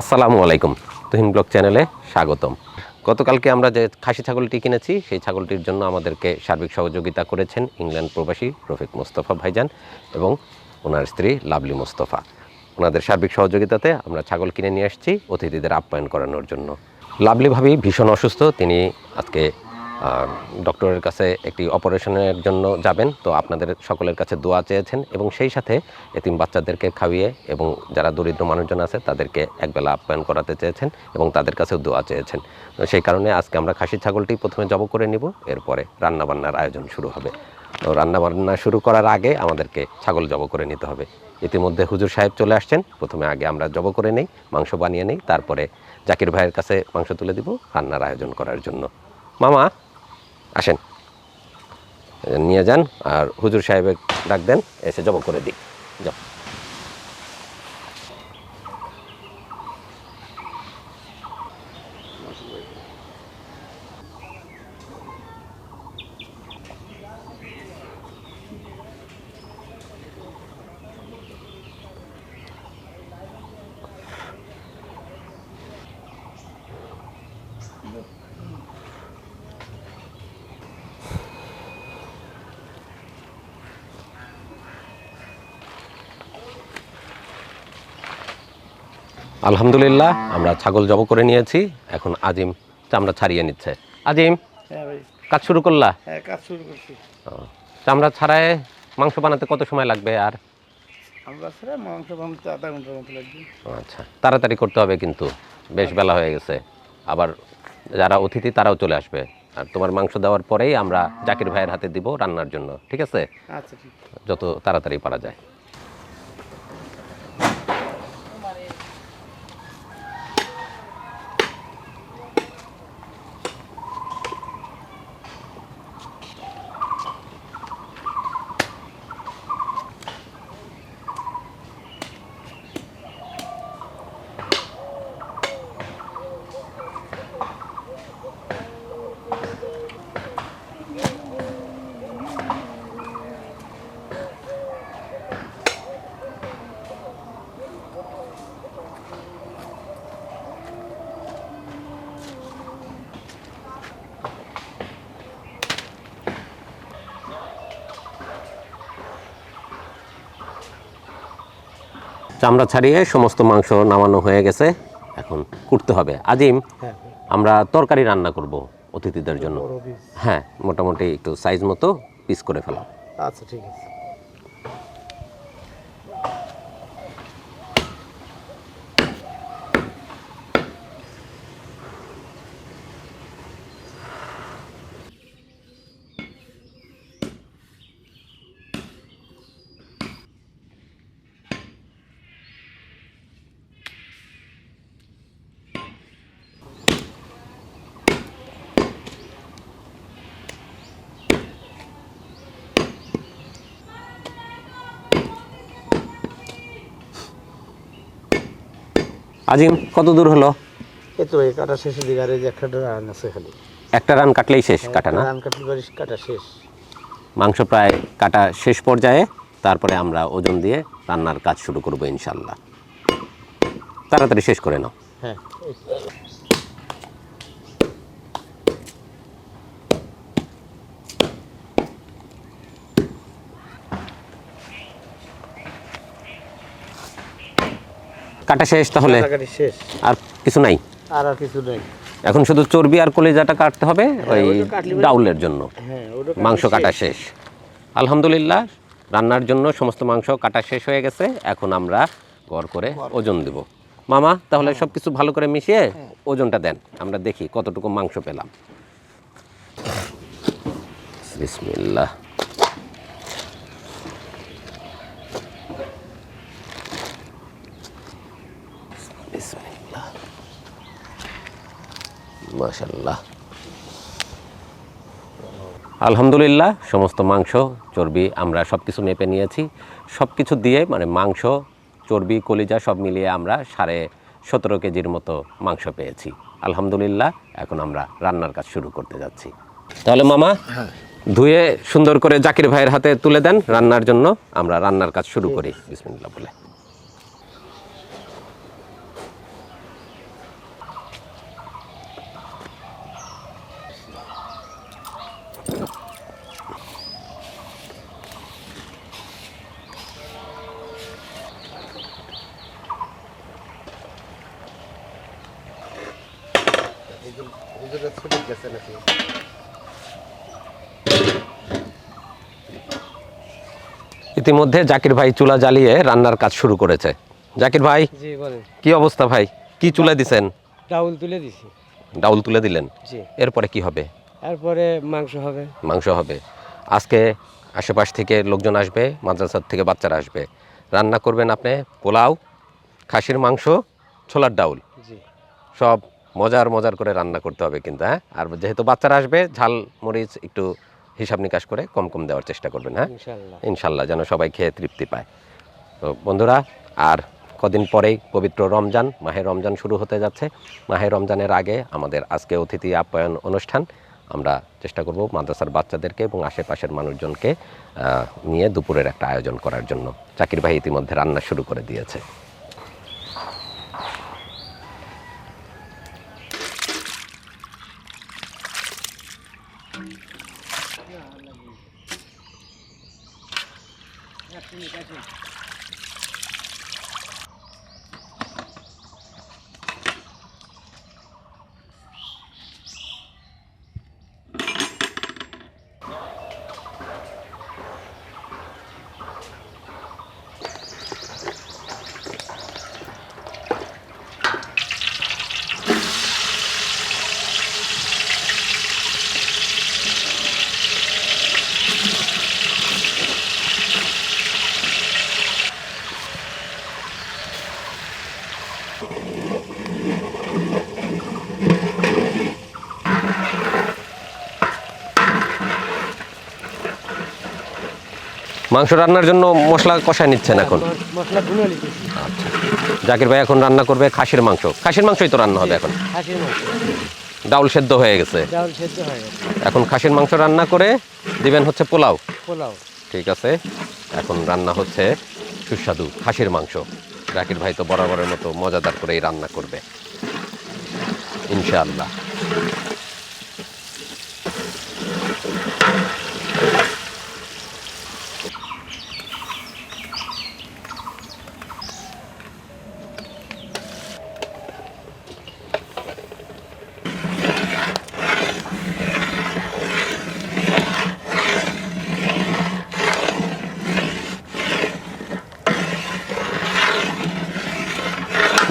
আসসালামু আলাইকুম, তুহিন ব্লক চ্যানেলে স্বাগতম। গতকালকে আমরা যে খাসি ছাগলটি কিনেছি, সেই ছাগলটির জন্য আমাদেরকে সার্বিক সহযোগিতা করেছেন ইংল্যান্ড প্রবাসী রফিক মোস্তফা ভাইজান এবং ওনার স্ত্রী লাভলি মোস্তফা। ওনাদের সার্বিক সহযোগিতাতে আমরা ছাগল কিনে নিয়ে আসছি, অতিথিদের আপ্যায়ন করানোর জন্য। লাভলি ভাবি ভীষণ অসুস্থ, তিনি আজকে ডক্টরের কাছে একটি অপারেশনের জন্য যাবেন। তো আপনাদের সকলের কাছে দোয়া চেয়েছেন এবং সেই সাথে এতিম বাচ্চাদেরকে খাওয়িয়ে এবং যারা দরিদ্র মানুষজন আছে, তাদেরকে একবেলা আপ্যায়ন করাতে চেয়েছেন এবং তাদের কাছেও দোয়া চেয়েছেন। তো সেই কারণে আজকে আমরা খাসি ছাগলটি প্রথমে জব করে নিব, এরপরে রান্নাবান্নার আয়োজন শুরু হবে। তো রান্নাবান্না শুরু করার আগে আমাদেরকে ছাগল জব করে নিতে হবে। ইতিমধ্যে হুজুর সাহেব চলে আসছেন, প্রথমে আগে আমরা জব করে নেই, মাংস বানিয়ে নেই, তারপরে জাকির ভাইয়ের কাছে মাংস তুলে দিব, রান্নার আয়োজন করার জন্য। মামা আসেন। নিয়ে যান আর হুজুর সাহেবের ডাক দেন এসে জব করে দিই। যাও। আলহামদুলিল্লাহ আমরা ছাগল জব করে নিয়েছি। এখন আজিম চামড়া ছাড়িয়ে নিচ্ছে। আজিম হ্যাঁ কাজ শুরু করলা? হ্যাঁ কাজ শুরু করছি। চামড়া ছাড়ায় মাংস বানাতে কত সময় লাগবে আর? মাংস বানাতে আধা ঘণ্টার মতো লাগবে। ও, আচ্ছা। তাড়াতাড়ি করতে হবে কিন্তু বেশ বেলা হয়ে গেছে। আবার যারা অতিথি তারাও চলে আসবে। আর তোমার মাংস দেওয়ার পরেই আমরা জাকির ভাইয়ের হাতে দিব রান্নার জন্য ঠিক আছে? আচ্ছা যত তাড়াতাড়ি পারা যায়। চামড়া ছাড়িয়ে সমস্ত মাংস নামানো হয়ে গেছে। এখন কুটতে হবে। আজিম হ্যাঁ। আমরা তরকারি রান্না করব অতিথিদের জন্য। হ্যাঁ মোটামুটি একটু সাইজ মতো পিস করে ফেলাম আচ্ছা ঠিক আছে। আজিম কত দূর হলো? এই তো এই কাটা শেষের দিকে আর এই যে একটা রান আছে খালি। একটা রান কাটলেই শেষ কাটা না? রান কাটলে পরে কাটা শেষ। মাংস প্রায় কাটা শেষ পর্যায়ে তারপরে আমরা ওজন দিয়ে রান্নার কাজ শুরু করব ইনশাল্লাহ। তাড়াতাড়ি শেষ করে নাও। হ্যাঁ কাটা শেষ তাহলে? আর কিছু নাই? আর আর কিছু নেই। এখন শুধু চর্বি আর কলিজাটা কাটতে হবে ওই ওইটা ডাউলের জন্য। হ্যাঁ মাংস কাটা শেষ। আলহামদুলিল্লাহ রান্নার জন্য সমস্ত মাংস কাটা শেষ হয়ে গেছে। এখন আমরা গড় করে ওজন দেব। মামা তাহলে সব কিছু ভালো করে মিশিয়ে ওজনটা দেন। আমরা দেখি কতটুকু মাংস পেলাম। বিসমিল্লাহ। মাশাল্লাহ আলহামদুলিল্লাহ সমস্ত মাংস চর্বি আমরা সব কিছু মেপে নিয়েছি। সব কিছু দিয়ে মানে মাংস চর্বি কলিজা সব মিলিয়ে আমরা সাড়ে সতেরো কেজির মতো মাংস পেয়েছি। আলহামদুলিল্লাহ এখন আমরা রান্নার কাজ শুরু করতে যাচ্ছি। তাহলে মামা ধুয়ে সুন্দর করে জাকির ভাইয়ের হাতে তুলে দেন। রান্নার জন্য আমরা রান্নার কাজ শুরু করি। বিসমিল্লাহ বলে হুজুরের ছুটি গেছে নাকি ইতিমধ্যে জাকির ভাই চুলা জ্বালিয়ে রান্নার কাজ শুরু করেছে। জাকির ভাই কি অবস্থা ভাই? কি চুলা দিছেন? ডাউল তুলে দিছি। ডাউল তুলে দিলেন? এরপরে কি হবে? এরপরে মাংস হবে। মাংস হবে। আজকে আশেপাশ থেকে লোকজন আসবে মাদ্রাসার থেকে বাচ্চারা আসবে। রান্না করবেন আপনি পোলাও খাসির মাংস ছোলার ডাউল। সব মজার মজার করে রান্না করতে হবে কিন্তু হ্যাঁ? আর যেহেতু বাচ্চারা আসবে ঝাল মরিচ একটু হিসাব নিকাশ করে কম কম দেওয়ার চেষ্টা করবেন হ্যাঁ? ইনশাল্লাহ। যেন সবাই খেয়ে তৃপ্তি পায়। তো বন্ধুরা আর কদিন পরেই পবিত্র রমজান মাহে রমজান শুরু হতে যাচ্ছে। মাহে রমজানের আগে আমাদের আজকে অতিথি আপ্যায়ন অনুষ্ঠান। আমরা চেষ্টা করব মাদ্রাসার বাচ্চাদেরকে এবং আশেপাশের মানুষজনকে নিয়ে দুপুরের একটা আয়োজন করার জন্য। চাকির ভাই ইতিমধ্যে রান্না শুরু করে দিয়েছে। মাংস রান্নার জন্য মশলা কষায় নিচ্ছেন এখন? ভুনে লিখেছি জাকির ভাই এখন রান্না করবে খাসির মাংস। খাসির মাংসই তো রান্না হবে এখন। ডাউল সেদ্ধ হয়ে গেছে। ডাউল সেদ্ধ হয়ে গেছে। এখন খাসির মাংস রান্না করে দিবেন হচ্ছে পোলাও। পোলাও। ঠিক আছে। এখন রান্না হচ্ছে সুস্বাদু খাসির মাংস। জাকির ভাই তো বরাবরের মতো মজাদার করেই রান্না করবে। ইনশাআল্লাহ।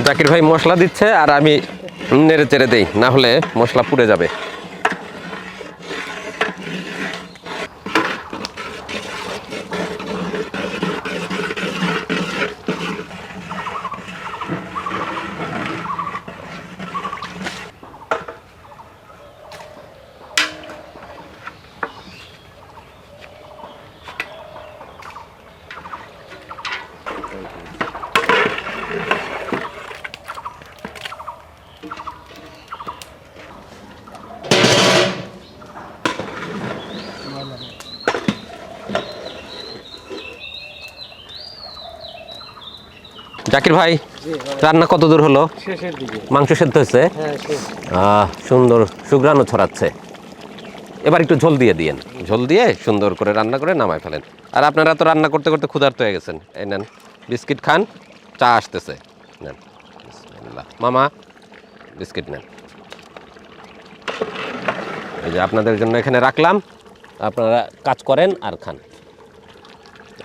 জাকির ভাই মশলা দিচ্ছে আর আমি নেড়ে চেড়ে দেই না হলে মশলা পুড়ে যাবে। জাকির ভাই রান্না কত দূর হলো? মাংস সেদ্ধ হয়েছে? হ্যাঁ আহ সুন্দর সুগ্রানও ছড়াচ্ছে। এবার একটু ঝোল দিয়ে দিয়েন। ঝোল দিয়ে সুন্দর করে রান্না করে নামায় ফেলেন। আর আপনারা তো রান্না করতে করতে ক্ষুধার্ত হয়ে গেছেন। এই নেন বিস্কিট খান চা আসতেছে। নেন মামা বিস্কিট নেন। এই যে আপনাদের জন্য এখানে রাখলাম। আপনারা কাজ করেন আর খান।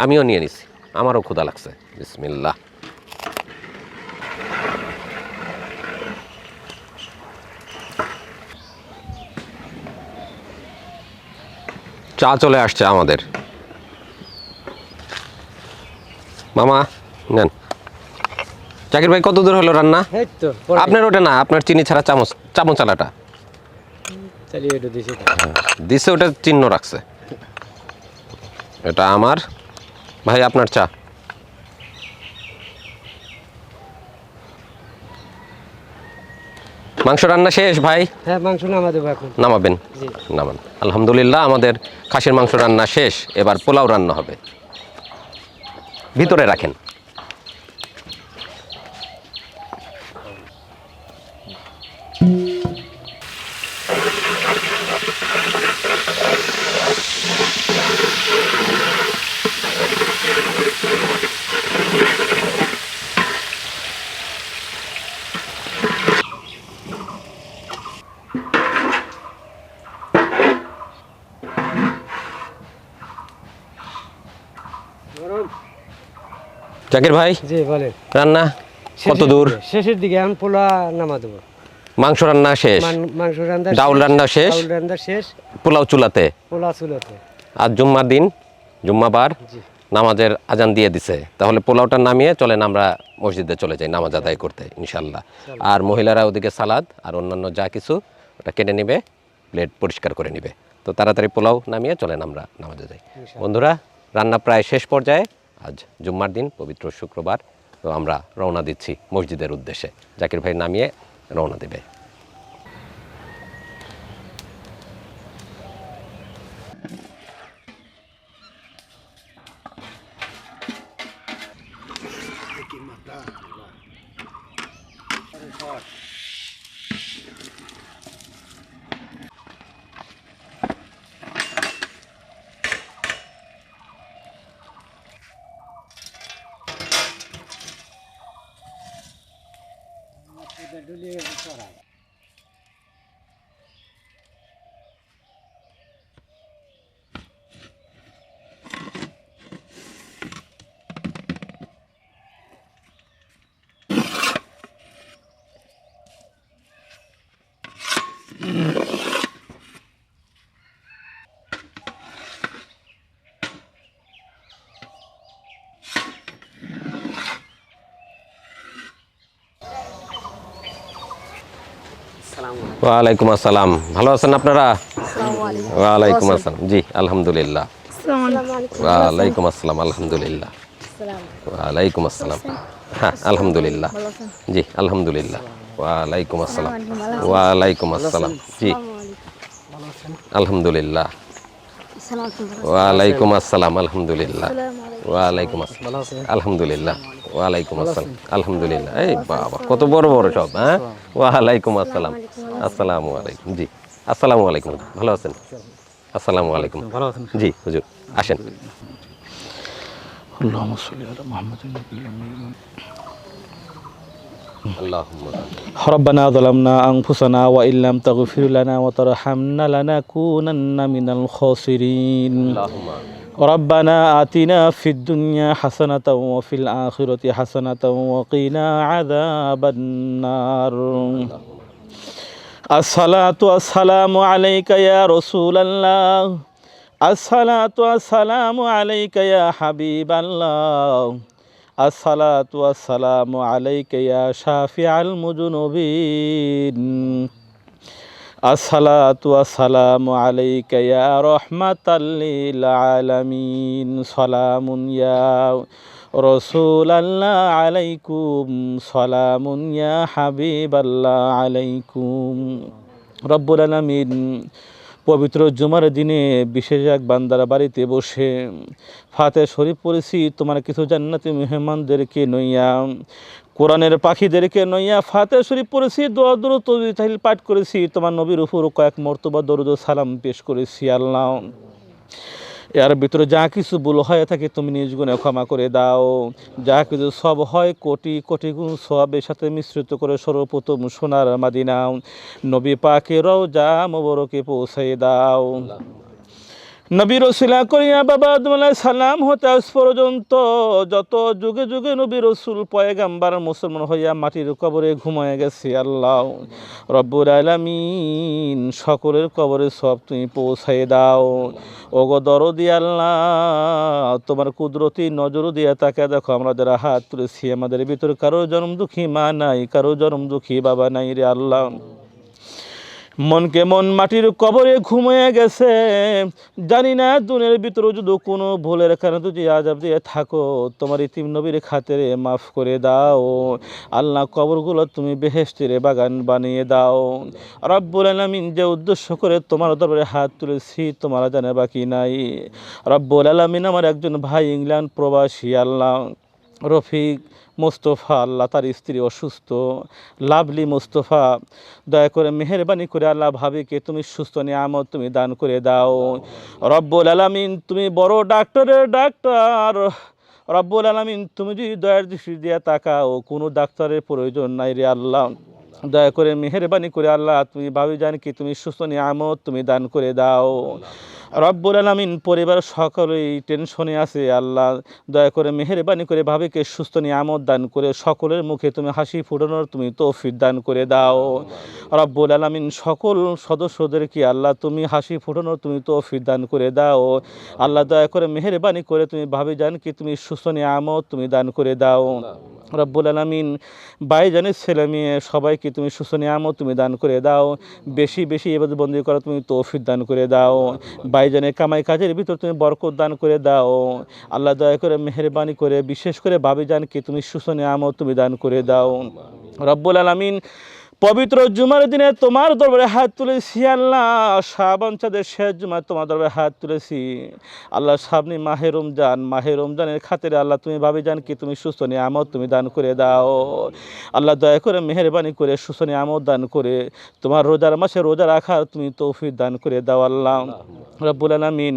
আমিও নিয়ে নিছি। আমারও ক্ষুধা লাগছে। বিসমিল্লাহ। চা চলে আসছে আমাদের। মামা নেন। জাকির ভাই কত দূর হলো রান্না? আপনার ওটা না আপনার চিনি ছাড়া চামচ চামচ আলাটা তো। দিছে ওটা চিহ্ন রাখছে। এটা আমার ভাই আপনার চা। মাংস রান্না শেষ ভাই? হ্যাঁ মাংস এখন। নামাবেন? নামান আলহামদুলিল্লাহ আমাদের খাসির মাংস রান্না শেষ এবার পোলাও রান্না হবে। ভিতরে রাখেন। জাকির ভাই জি বলেন। রান্না কত দূর? শেষের দিকে এখন পোলা নামা দেবো। মাংস রান্না শেষ? মাংস রান্না ডাউল রান্না শেষ। ডাউল রান্না শেষ। পোলাও চুলাতে? পোলা চুলাতে। আজ জুম্মার দিন জুম্মাবার জি। নামাজের আজান দিয়ে দিছে। তাহলে পোলাওটা নামিয়ে চলেন আমরা মসজিদে চলে যাই নামাজ আদায় করতে ইনশাল্লাহ আর মহিলারা ওদিকে সালাদ আর অন্যান্য যা কিছু ওটা কেটে নেবে প্লেট পরিষ্কার করে নেবে। তো তাড়াতাড়ি পোলাও নামিয়ে চলেন আমরা নামাজে যাই। বন্ধুরা রান্না প্রায় শেষ পর্যায়ে আজ জুম্মার দিন, পবিত্র শুক্রবার, তো আমরা রওনা দিচ্ছি মসজিদের উদ্দেশ্যে। জাকির ভাই নামিয়ে রওনা দেবে। ওয়ালাইকুম আসসালাম। ভালো আছেন আপনারা? ওয়ালাইকুম আসসালাম। জি আলহামদুলিল্লাহ। ওয়ালাইকুম আসসালাম আলহামদুলিল্লাহ। ওয়ালাইকুম আসসালাম। হ্যাঁ আলহামদুলিল্লাহ। জি আলহামদুলিল্লাহ। ওয়ালাইকুম আসসালাম। ওয়ালাইকুম আসসালাম। জি। আলহামদুলিল্লাহ। ওয়ালাইকুম আসসালাম আলহামদুলিল্লাহ। ওয়ালাইকুম আসসালাম আলহামদুলিল্লাহ ওয়ালাইকুম আসসালাম আলহামদুলিল্লাহ এই বাবা কত বড় বড় সব হ্যাঁ ওয়ালাইকুম আসসালাম আসসালামু আলাইকুম জি আসসালামু আলাইকুম ভালো আছেন আসসালামু আলাইকুম ভালো আছেন জি হুজুর আসেন اللهم صل على محمد النبي الأمي আল্লাহুম্মা ربنا ظلمنا أنفسنا وإن لم تغفر لنا وترحمنا لنكونن من الخاسرين আল্লাহুম্মা ربنا آتنا في الدنيا حسنة وفي الآخرة حسنة وقنا عذاب النار الصلاة والسلام عليك يا رسول الله الصلاة والسلام عليك يا حبيب الله الصلاة والسلام عليك يا شافع المذنبين আসসালাতু আসসালামু আলাইকা ইয়া রাহমাতাল লিল আলামিন। সালামুন ইয়া রাসূলাল্লাহ আলাইকুম। সালামুন ইয়া হাবিবাল্লাহ আলাইকুম। রব্বুল আলামিন, পবিত্র জুমার দিনে বিশেষ এক বান্দারা বাড়িতে বসে ফাতে শরীফ পড়েছি, তোমার কিছু জান্নাতি মেহমানদেরকে নইয়া কোরআনের পাখিদেরকে নইয়া ফাতে শরীফ পড়েছি, দোয়া দরুদ তাহিল পাঠ করেছি, তোমার নবীর উপর কয়েক মর্তবা দরুদ সালাম পেশ করেছি, আল্লাহ। এর ভিতরে যা কিছু ভুল হয়ে থাকে তুমি নিজ গুণে ক্ষমা করে দাও। যা কিছু সব হয় কোটি কোটি গুণ সবের সাথে মিশ্রিত করে সর্বপ্রথম সোনার মাদিনা। নবী পাকেরও যা মোবরকে পৌঁছে দাও। নবী রসুলা করিয়া বাবা আদমালাই সালাম হতে আজ পর্যন্ত যত যুগে যুগে নবী রসুল পয়গাম্বার মুসলমান হইয়া মাটির কবরে ঘুমায় গেছে, আল্লাহ রব্বুর আলামিন সকলের কবরে সব তুমি পৌঁছাই দাও। ওগো দরদি আল্লাহ, তোমার কুদরতি নজর দিয়ে তাকে দেখো, আমরা যারা হাত তুলেছি, আমাদের ভিতরে কারও জন্ম দুঃখী মা নাই, কারও জন্ম দুঃখী বাবা নাই রে আল্লাহ। মন মাটির কবরে ঘুমিয়ে গেছে? জানি না দুনের ভিতরে যদি কোনো ভুলের কারণে যদি আজাব দিয়ে থাকো, তোমার ইতিম নবীর খাতেরে মাফ করে দাও। আল্লাহ কবরগুলো তুমি বেহেস্তের বাগান বানিয়ে দাও। রব্বুল আলমিন যে উদ্দেশ্য করে তোমার দরবারে হাত তুলেছি, তোমার জানে বাকি নাই। রব্বুল আলমিন আমার একজন ভাই ইংল্যান্ড প্রবাসী, আল্লাহ রফিক। মোস্তফা, আল্লাহ তার স্ত্রী অসুস্থ। লাভলি মোস্তফা, দয়া করে মেহরবানি করে আল্লাহ ভাবিকে তুমি সুস্থ নিয়ামত তুমি দান করে দাও। রব্বুল আলামিন, তুমি বড় ডাক্তারের ডাক্তার। রব্বুল আলামিন, তুমি যদি দয়ার দৃষ্টি দিয়ে তাকাও, কোনো ডাক্তারের প্রয়োজন নাই রে আল্লাহ। দয়া করে মেহরবানি করে আল্লাহ, তুমি ভাবি জান কি তুমি সুস্থ নিয়ামত তুমি দান করে দাও। রব্বুল আলমিন পরিবার সকলেই টেনশনে আছে। আল্লাহ দয়া করে মেহরবানি করে ভাবিকে সুস্থ নিয়ামত দান করে সকলের মুখে তুমি হাসি ফুটানোর তুমি তৌফিক দান করে দাও। রব্বুল আলমিন সকল সদস্যদেরকে আল্লাহ তুমি হাসি ফুটানোর তুমি তৌফিক দান করে দাও। আল্লাহ দয়া করে মেহরবানি করে তুমি ভাবি জান কি তুমি সুস্থ নিয়ামত তুমি দান করে দাও। রব্বুল আলমিন বাইজানের ছেলে মেয়ে সবাইকে তুমি সুস্থ নিয়ামত তুমি দান করে দাও। বেশি বেশি এবার বন্দি করা তুমি তৌফিক দান করে দাও। বাইজানের কামাই কাজের ভিতর তুমি বরকত দান করে দাও। আল্লাহ দয়া করে মেহরবানি করে, বিশেষ করে ভাবি জানকে তুমি সুসনে আমও তুমি দান করে দাও। রব্বুল আলমিন পবিত্র জুমার দিনে তোমার দরবারে হাত তুলেছি, আল্লাহ। শাহবাঞ্চাদের শেষ জুমায় তোমার দরবারে হাত তুলেছি। আল্লাহ সামনে মাহে রমজান, মাহে রমজানের খাতিরে আল্লাহ, তুমি ভাবি জান কি, তুমি সুস্থ নিয়ামত তুমি দান করে দাও। আল্লাহ, দয়া করে মেহরবানি করে, সুস্থ নিয়ামত দান করে, তোমার রোজার মাসে রোজা রাখার তুমি তৌফিক দান করে দাও, আল্লাহ। রব্বুল আলমিন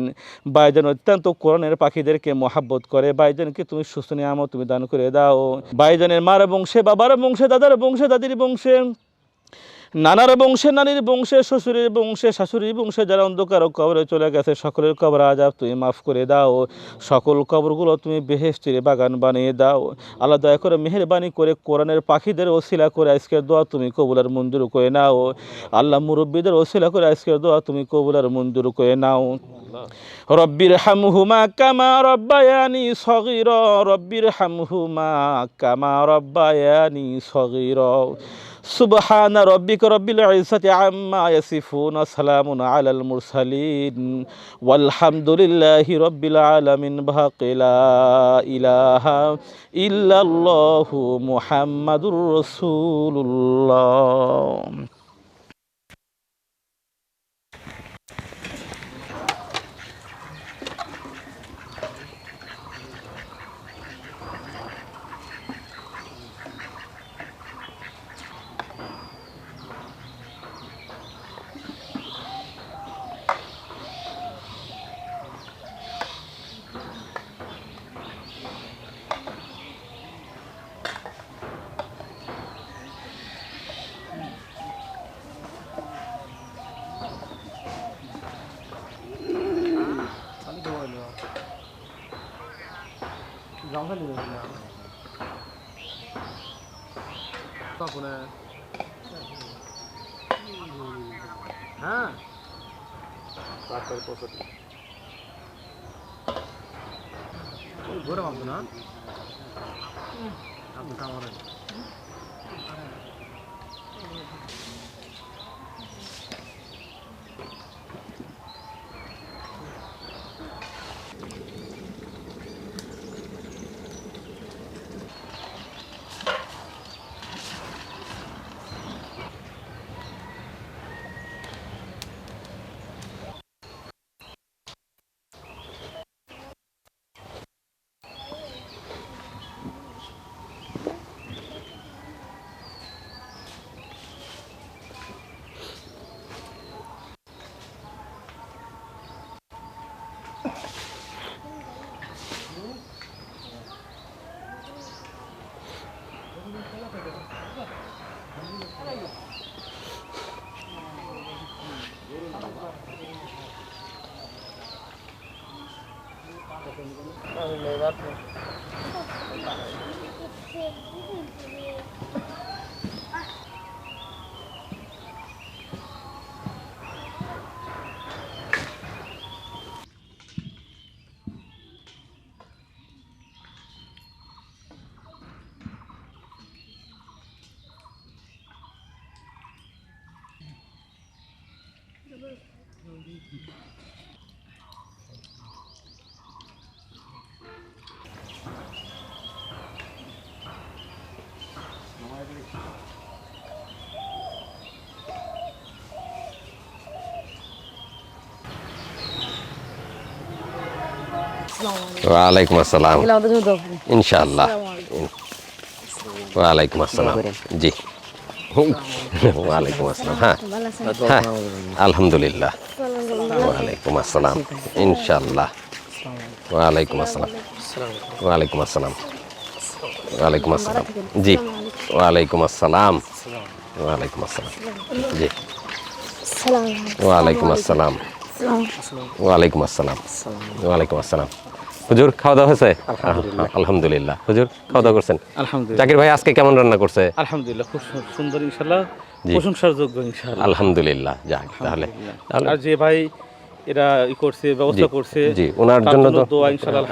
বাইজান অত্যন্ত কোরআনের পাখিদেরকে মহাব্বত করে বাইজানকে তুমি সুস্থ নিয়ামত তুমি দান করে দাও। বাইজানের মার বংশে, বাবার বংশে, দাদার বংশে, দাদির বংশে নানার বংশে নানির বংশে, শ্বশুরের বংশে, শাশুড়ির বংশে যারা অন্ধকার কবরে চলে গেছে, সকলের কবর আজাব তুমি মাফ করে দাও। সকল কবরগুলো তুমি বেহেস্তির বাগান বানিয়ে দাও। আল্লাহ দয়া করে মেহরবানি করে কোরআনের পাখিদের ওসিলা করে আজকের দোয়া তুমি কবুলার মঞ্জুর করে নাও। আল্লাহ মুরব্বীদের ওসিলা করে আজকের দোয়া তুমি কবুলার মঞ্জুর করে নাও। রব্বির হামহুমা কামা রব্বায়ানি সগির রব্বির হামহুমা কামা রব্বায়ানি সগির। সুবহানা রব্বিক রব্বিল ইজ্জাতি আম্মা ইয়াসিফুন সালামুন আলাল মুরসালিন। ওয়ালহামদুলিল্লাহি রব্বিল আলামিন। বাকিলা ইলাহা ইল্লাল্লাহু মুহাম্মাদুর রাসূলুল্লাহ। 안 걸리네 그냥 다 보내 아 까깔 버섯 뭐라고 안 보나? ওয়ালাইকুম আসসালাম ইনশাআল্লাহ ওয়ালাইকুম আসসালাম জি ওয়ালাইকুম আসসালাম হ্যাঁ হ্যাঁ আলহামদুলিল্লাহ ওয়ালাইকুম আসসালাম ইনশাআল্লাহ ওয়ালাইকুম আসসালাম ওয়ালাইকুম আসসালাম ওয়ালাইকুম আসসালাম জি ওয়ালাইকুম আসসালাম ওয়ালাইকুম আসসালাম জি ওয়ালাইকুম আসসালাম ওয়ালাইকুম আসসালাম ওয়ালাইকুম আসসালাম হুজুর খাওয়া দাওয়া হয়েছে? আলহামদুলিল্লাহ। হুজুর খাওয়া দাওয়া করছেন? আলহামদুলিল্লাহ। জাকির ভাই আজকে কেমন রান্না করছে? আলহামদুলিল্লাহ খুব সুন্দর প্রশংসার যোগ্য আলহামদুলিল্লাহ যাক তাহলে। আর যে ভাই এরা ই করছে ব্যবস্থা করছে জি ওনার জন্য দোয়া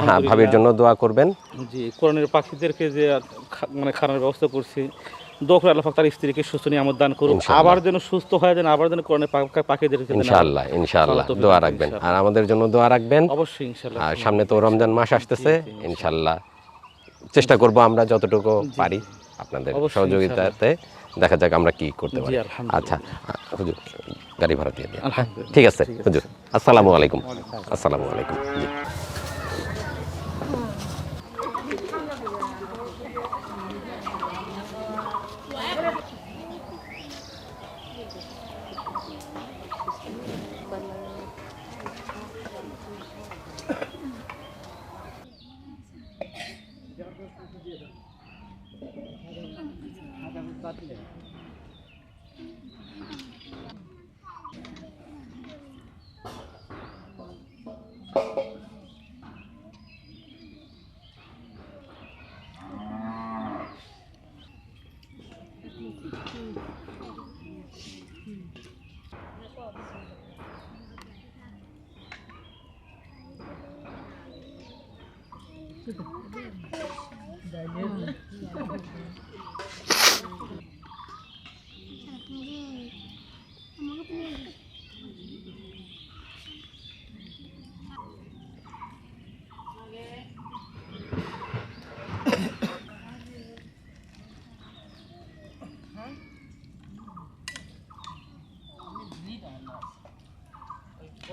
হ্যাঁ ভাবির জন্য দোয়া করবেন। জি কোরআনের পাখিদেরকে যে মানে খানার ব্যবস্থা করছি দোয়া করে আল্লাহ তার স্ত্রীকে সুস্থ নিয়ে আমার দান করুন আবার যেন সুস্থ হয় যেন আবার যেন কোরআনের পা- পাখিদেরকে যেন ইনশাআল্লাহ ইনশাআল্লাহ। দোয়া রাখবেন। আর আমাদের জন্য দোয়া রাখবেন। অবশ্যই ইনশাল্লাহ আর সামনে তো রমজান মাস আসতেছে ইনশাল্লাহ চেষ্টা করব আমরা যতটুকু পারি আপনাদের সহযোগিতাতে। দেখা যাক আমরা কি করতে পারি। আচ্ছা হুজুর গাড়ি ভাড়া দিয়ে দিন। ঠিক আছে হুজুর আসসালামু আলাইকুম। আসসালামু আলাইকুম। জি।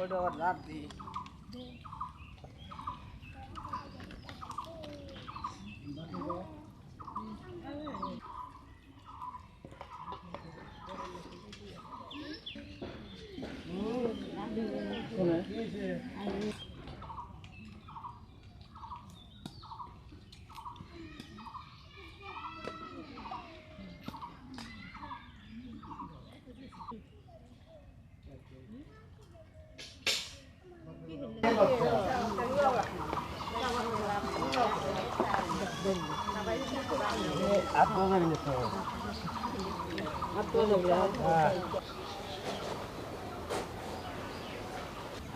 Bodor tapi. Yeah.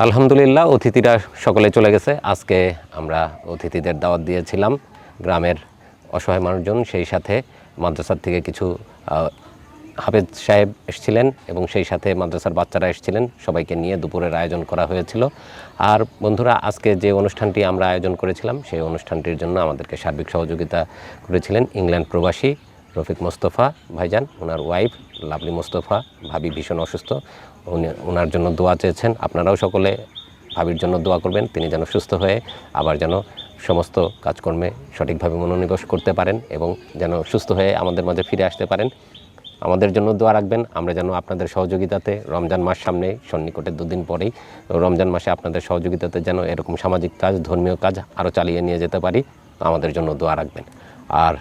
আলহামদুলিল্লাহ, অতিথিরা সকলে চলে গেছে। আজকে আমরা অতিথিদের দাওয়াত দিয়েছিলাম গ্রামের অসহায় মানুষজন, সেই সাথে মাদ্রাসার থেকে কিছু হাফেজ সাহেব এসেছিলেন এবং সেই সাথে মাদ্রাসার বাচ্চারা এসেছিলেন। সবাইকে নিয়ে দুপুরের আয়োজন করা হয়েছিল। আর বন্ধুরা, আজকে যে অনুষ্ঠানটি আমরা আয়োজন করেছিলাম, সেই অনুষ্ঠানটির জন্য আমাদেরকে সার্বিক সহযোগিতা করেছিলেন ইংল্যান্ড প্রবাসী রফিক মোস্তফা ভাইজান, ওনার ওয়াইফ লাভলি মোস্তফা, ভাবি ভীষণ অসুস্থ। উনি ওনার জন্য দোয়া চেয়েছেন। আপনারাও সকলে ভাবির জন্য দোয়া করবেন, তিনি যেন সুস্থ হয়ে আবার যেন সমস্ত কাজকর্মে সঠিকভাবে মনোনিবেশ করতে পারেন এবং যেন সুস্থ হয়ে আমাদের মাঝে ফিরে আসতে পারেন। আমাদের জন্য দোয়া রাখবেন, আমরা যেন আপনাদের সহযোগিতাতে রমজান মাস সামনে সন্নিকটের দুদিন পরেই রমজান মাসে আপনাদের সহযোগিতাতে যেন এরকম সামাজিক কাজ, ধর্মীয় কাজ আরও চালিয়ে নিয়ে যেতে পারি। আমাদের জন্য দোয়া রাখবেন। আর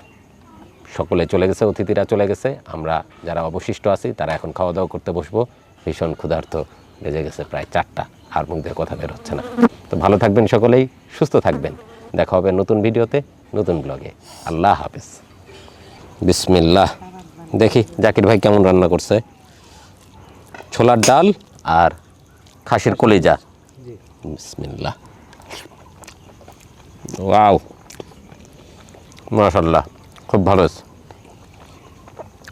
সকলে চলে গেছে, অতিথিরা চলে গেছে। আমরা যারা অবশিষ্ট আছি, তারা এখন খাওয়া দাওয়া করতে বসবো। ভীষণ ক্ষুধার্ত বেজে গেছে প্রায় চারটা, আর মুখ দিয়ে কথা বের হচ্ছে না। তো ভালো থাকবেন সকলেই, সুস্থ থাকবেন। দেখা হবে নতুন ভিডিওতে, নতুন ব্লগে। আল্লাহ হাফেজ। বিসমিল্লাহ। দেখি জাকির ভাই কেমন রান্না করছে। ছোলার ডাল আর খাসির কলিজা। বিসমিল্লাহ। ওয়াও। মাশাল্লাহ খুব ভালো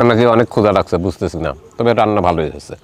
নাকি অনেক ক্ষুধা লাগছে বুঝতেছি না। তবে রান্না ভালোই হয়েছে।